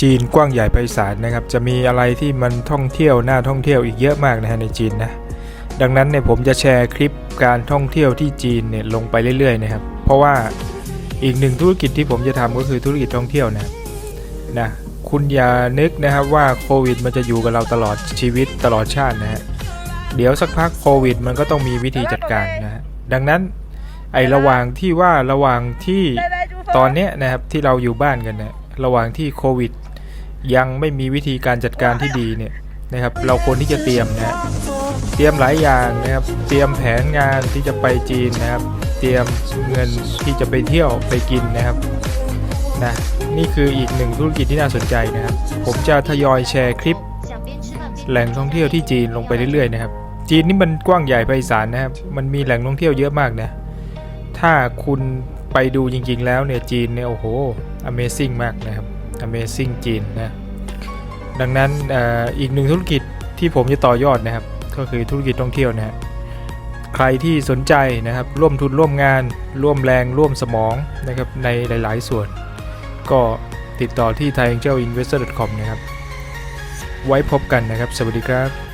จีนกว้างใหญ่ไพศาลนะครับ จะมีอะไรที่มันท่องเที่ยวน่าท่องเที่ยวอีกเยอะมากนะฮะในจีนนะดังนั้นเนี่ยผมจะแชร์คลิปการท่องเที่ยวที่จีนเนี่ยลงไปเรื่อยๆนะครับ เพราะว่าอีกหนึ่งธุรกิจที่ผมจะทำก็คือธุรกิจท่องเที่ยวนะนะคุณอย่านึกนะครับว่าโควิดมันจะอยู่กับเราตลอดชีวิตตลอดชาตินะฮะเดี๋ยวสักพักโควิดมันก็ต้องมีวิธีจัดการนะฮะดังนั้นไอระหว่างที่ว่าระหว่างที่ตอนเนี้ยนะครับที่เราอยู่บ้านกันเนี่ยระหว่างที่โควิด ยังไม่มีวิธีการจัดการที่ดีเนี่ยนะครับ เราควรที่จะเตรียมนะเตรียมหลายอย่างนะครับ เตรียมแผนงานที่จะไปจีนนะครับ เตรียมเงินที่จะไปเที่ยวไปกินนะครับนะนี่คืออีกหนึ่งธุรกิจที่น่าสนใจนะครับ ผมจะทยอยแชร์คลิป แหล่งท่องเที่ยวที่จีนลงไปเรื่อยๆนะครับ จีนนี่มันกว้างใหญ่ไพศาลนะครับ มันมีแหล่งท่องเที่ยวเยอะมากนะถ้าคุณไปดูจริงๆแล้วเนี่ยจีนเนี่ยโอ้โห Amazing มากนะครับ Amazing จีนนะ ดังนั้นอีกหนึ่งธุรกิจที่ผมจะต่อยอดนะครับ ก็คือธุรกิจท่องเที่ยวนะฮะใครที่สนใจนะครับร่วมทุนร่วมงาน ร่วมแรงร่วมสมองนะครับในหลาย ๆ ส่วน ก็ติดต่อที่ thaiangelinvestor.com นะครับ ไว้พบกันนะครับ สวัสดีครับ